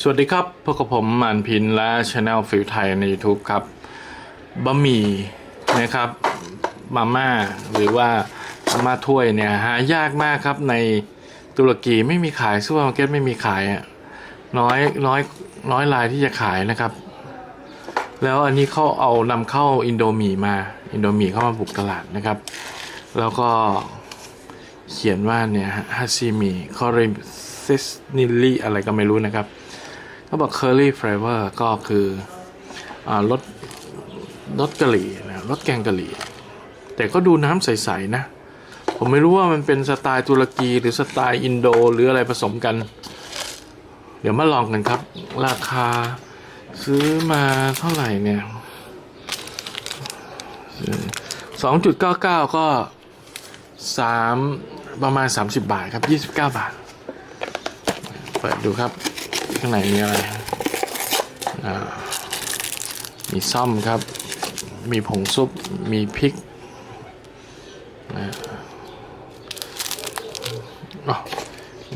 สวัสดีครับพบกับผมมันพินและช anel ฟิวไทยใน YouTube ครับบะหมี่นะครับมาม่าหรือว่ามาม่าถ้วยเนี่ยหายากมากครับในตุรกีไม่มีขายซูเปอร์มาร์เก็ตไม่มีขายน้อยน้อยน้อยรายที่จะขายนะครับ แล้วอันนี้เขาเอานำเข้าอินโดมีมาอินโดมีเข้ามาบุกตลาดนะครับ แล้วก็เขียนว่าเนี่ยฮัซิมีคอริซิสนิลลี่อะไรก็ไม่รู้นะครับ เขาบอก curry flavor ก็คือรสรสกะหรี่นะรสแกงกะหรี่ แต่ก็ดูน้ำใส ๆ นะ ผมไม่รู้ว่ามันเป็นสไตล์ตุรกีหรือสไตล์อินโดหรืออะไรผสมกัน เดี๋ยวมาลองกันครับ ราคาซื้อมาเท่าไหร่เนี่ยสองจุดเก้าเก้าก็สามประมาณ30บาทครับ29บาท เปิดดูครับ ข้างในมีอะไรมีซ่อมครับ มีผงซุป มีพริกนะ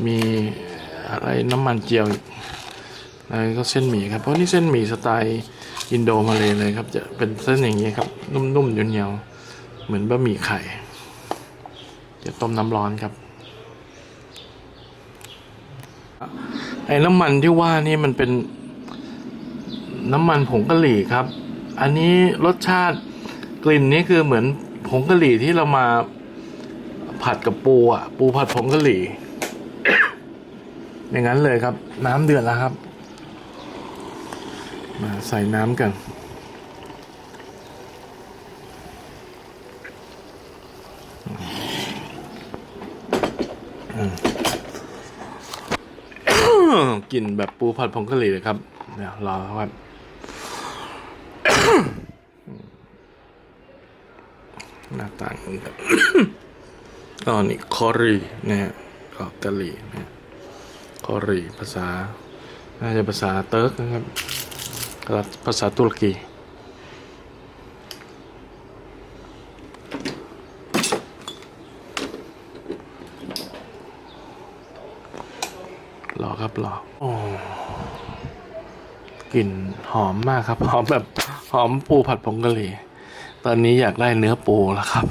มีอะไรน้ำมันเจียวอีกแล้วก็เส้นหมี่ครับ เพราะนี่เส้นหมี่สไตล์อินโดมาเลยเลยครับ จะเป็นเส้นอย่างนี้ครับ นุ่มๆเหนียวๆเหมือนบะหมี่ไข่ จะต้มน้ำร้อนครับ ไอ้น้ำมันที่ว่านี่มันเป็นน้ำมันผงกะหรี่ครับ อันนี้รสชาติกลิ่นนี่คือเหมือนผงกะหรี่ที่เรามาผัดกับปูอะ ปูผัดผงกะหรี่ อย่างนั้นเลยครับ น้ำเดือดแล้วครับ มาใส่น้ำกัน กลิ่นแบบปูผัดผงกะหรี่เลยครับเดี๋ยวรอครับหน้าต่างครับก็นี่คอรีนะฮะก็กะหรี่นะคอรีภาษา น่าจะภาษาเติร์กนะครับกับภาษาตุรกี รอครับรอโอ้กลิ่นหอมมากครับหอมแบบหอมปูผัดผงกะหรี่ ตอนนี้อยากได้เนื้อปูแล้วครับ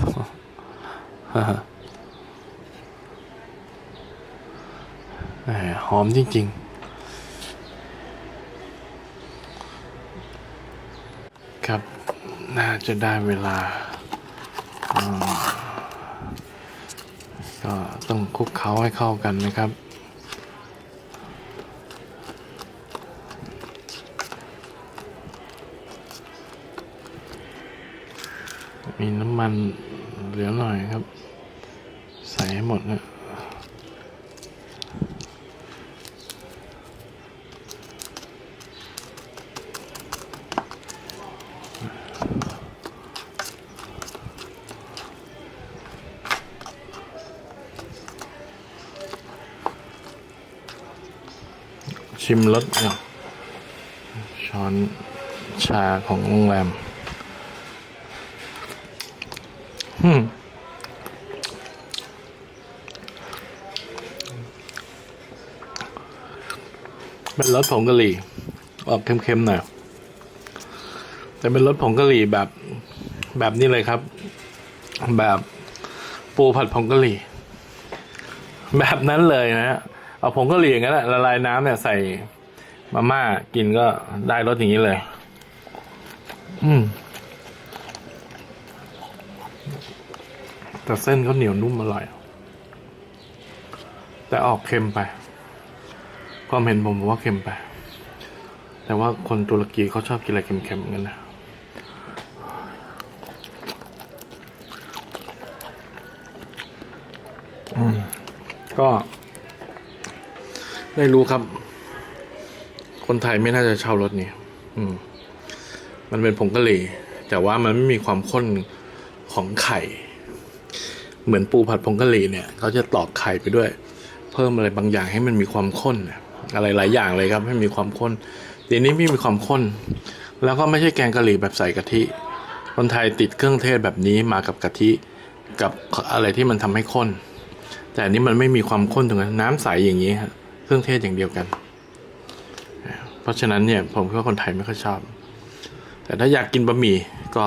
หมหอมจริง ๆ ครับ น่าจะได้เวลา ก็ต้องคลุกเคล้าให้เข้ากันนะครับ มีน้ำมันเหลือหน่อยครับ ใส่ให้หมดนะชิมรสเนี่ยช้อนชาของโรงแรม อืม เป็นรสผงกะหรี่ ออกเค็มๆหน่อย แต่เป็นรสผงกะหรี่แบบ แบบนี้เลยครับ แบบปูผัดผงกะหรี่ แบบนั้นเลยนะฮะเอาผงกะหรี่อย่างนั้นแหละละลายน้ำเนี่ยใส่มาม่ากินก็ได้รสอย่างนี้เลย อืม แต่เส้นเขาเหนียวนุ่มอร่อย แต่ออกเค็มไป ความเห็นผมว่าเค็มไป แต่ว่าคนตุรกีเขาชอบกินอะไรเค็มๆเหมือนกันนะก็ได้รู้ครับ คนไทยไม่น่าจะเช่ารถนี้อืม มันเป็นผงกะหรี่ แต่ว่ามันไม่มีความข้นของไข่ เหมือนปูผัดผงกะหรี่เนี่ยเขาจะตอกไข่ไปด้วย เพิ่มอะไรบางอย่างให้มันมีความข้นอะไรหลายอย่างเลยครับให้มีความข้นทีนี้ไม่มีความข้น แล้วก็ไม่ใช่แกงกะหรี่แบบใส่กะทิคนไทยติดเครื่องเทศแบบนี้มากับกะทิกับอะไรที่มันทำให้ข้น แต่อันนี้มันไม่มีความข้นถึงนั้นน้ำใสอย่างนี้ฮะเครื่องเทศอย่างเดียวกัน เพราะฉะนั้นเนี่ยผมคิดว่าคนไทยไม่ค่อยชอบ แต่ถ้าอยากกินบะหมี่ก็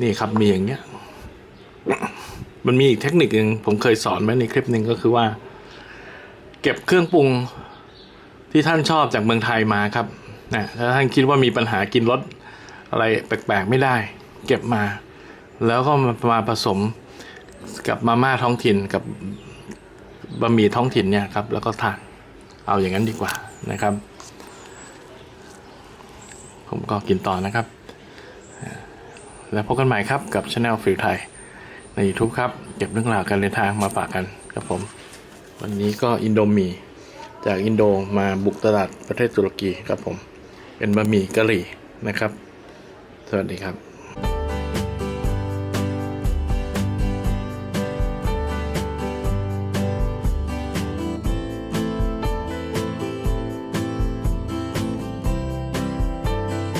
นี่ครับมีอย่างเงี้ย มันมีอีกเทคนิคหนึ่งผมเคยสอนไว้ในคลิปหนึ่งก็คือว่า เก็บเครื่องปรุงที่ท่านชอบจากเมืองไทยมาครับนะถ้าท่านคิดว่ามีปัญหากินรสอะไรแปลกๆไม่ได้ เก็บมา แล้วก็มาผสมกับมาม่าท้องถิ่นกับบะหมี่ท้องถิ่นเนี่ยครับ แล้วก็ทานเอาอย่างนั้นดีกว่านะครับ ผมก็กินต่อนะครับ แล้วพบกันใหม่ครับกับช anel ฟิลไทย YouTube ครับ เก็บเรื่องราวการเดินทางมาฝากกันครับผม วันนี้ก็อินโดมีจากอินโดมาบุกตลาดประเทศตุรกีครับผม เป็นบะหมี่กะหรี่นะครับ สวัสดีครับ